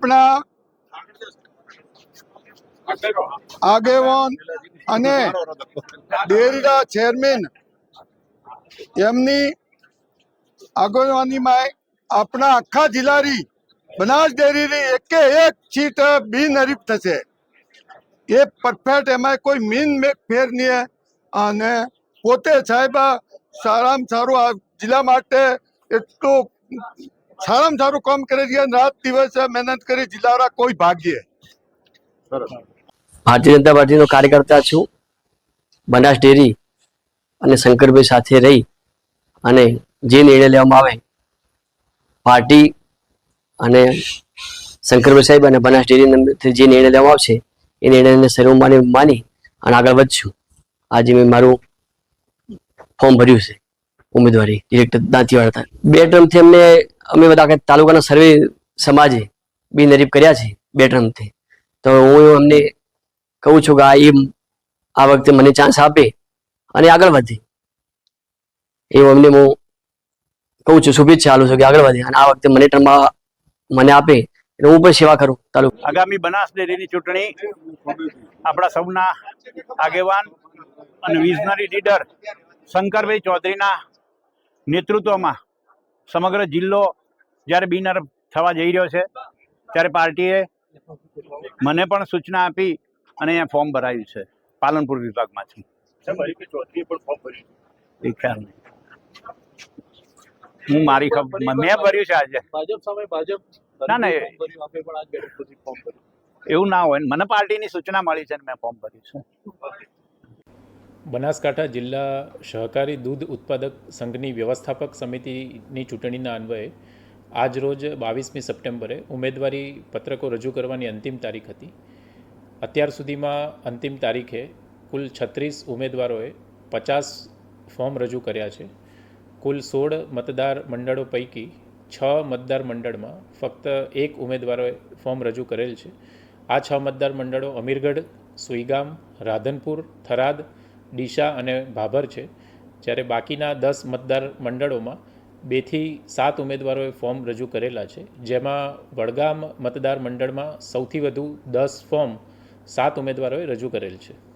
આપણા આગેવાન અને ડેરીના ચેરમેન એમની આગેવાનીમાં આપણા આખા જિલ્લાની બનાસ ડેરીની એકે એક સીટ બિનહરીફ થશે. એ પરફેક્ટ એમાં કોઈ મીન ફેર નહીં અને પોતે સાહેબ સારામાં સારું આ જિલ્લા માટે એટલું સારામાં સારું કામ કરે છે રાત દિવસ મહેનત કરી જિલ્લાવાળા કોઈ ભાગ્ય. ભારતીય જનતા પાર્ટીનો કાર્યકર્તા છું. બનાસ ડેરી અને શંકરભાઈ સાથે રહી અને જે નિર્ણય લેવામાં આવે, પાર્ટી અને શંકરભાઈ સાહેબ અને બનાસ ડેરી જે નિર્ણય લેવામાં આવશે, એ નિર્ણયને સર્વમાન્ય માની અને આગળ વધશું. આજે મેં મારું ફોર્મ ભર્યું છે. ઉમેદવારી, ડિરેક્ટર દાંતીવાડા બે ટર્મથી અમને અમે બધા તાલુકાના સર્વે સમાજે બિનહરીફ કર્યા છે, બે ટર્મથી તો હું અમને કહું છું કે આ એ આ વખતે મને ચાન્સ આપે અને આગળ વધે. એવું અમને હું કહું છું, શુભેચ્છા આલું છું કે આગળ વધે અને આ વખતે મને ટર્મમાં મને આપે એટલે હું પણ સેવા કરું તાલુકા આગામી બનાસ ડેરીની ચૂંટણી આપણા સૌના આગેવાન અને વિઝનરી લીડર શંકરભાઈ ચૌધરીના નેતૃત્વમાં સમગ્ર જિલ્લો જ્યારે બિનર થવા જઈ રહ્યો છે ત્યારે પાર્ટીએ મને પણ સૂચના આપી અને અહીંયા ફોર્મ ભરાયું છે પાલનપુર વિભાગમાંથી. એ ખ્યાલ નહીં. હું મારી ખબર મેં ભર્યું છે આજે. ભાજપ સામે ભાજપ ના, ના, એવું ના હોય મને પાર્ટીની સૂચના મળી છે અને મેં ફોર્મ ભર્યું છે. બનાસકાંઠા જિલ્લા સહકારી દૂધ ઉત્પાદક સંઘની વ્યવસ્થાપક સમિતિની ચૂંટણીના અન્વયે આજ રોજ બાવીસમી સપ્ટેમ્બરે ઉમેદવારી પત્રકો રજૂ કરવાની અંતિમ તારીખ હતી. અત્યાર સુધીમાં અંતિમ તારીખે કુલ છત્રીસ ઉમેદવારોએ પચાસ ફોર્મ રજૂ કર્યા છે. કુલ સોળ મતદાર મંડળો પૈકી છ મતદાર મંડળમાં ફક્ત એક ઉમેદવારોએ ફોર્મ રજૂ કરેલ છે. આ છ મતદાર મંડળો અમીરગઢ, સુઈગામ, રાધનપુર, થરાદ, ડીસા અને ભાભર છે. જ્યારે બાકીના દસ મતદાર મંડળોમાં બેથી સાત ઉમેદવારોએ ફોર્મ રજૂ કરેલા છે, જેમાં વડગામ મતદાર મંડળમાં સૌથી વધુ દસ ફોર્મ સાત ઉમેદવારોએ રજૂ કરેલ છે.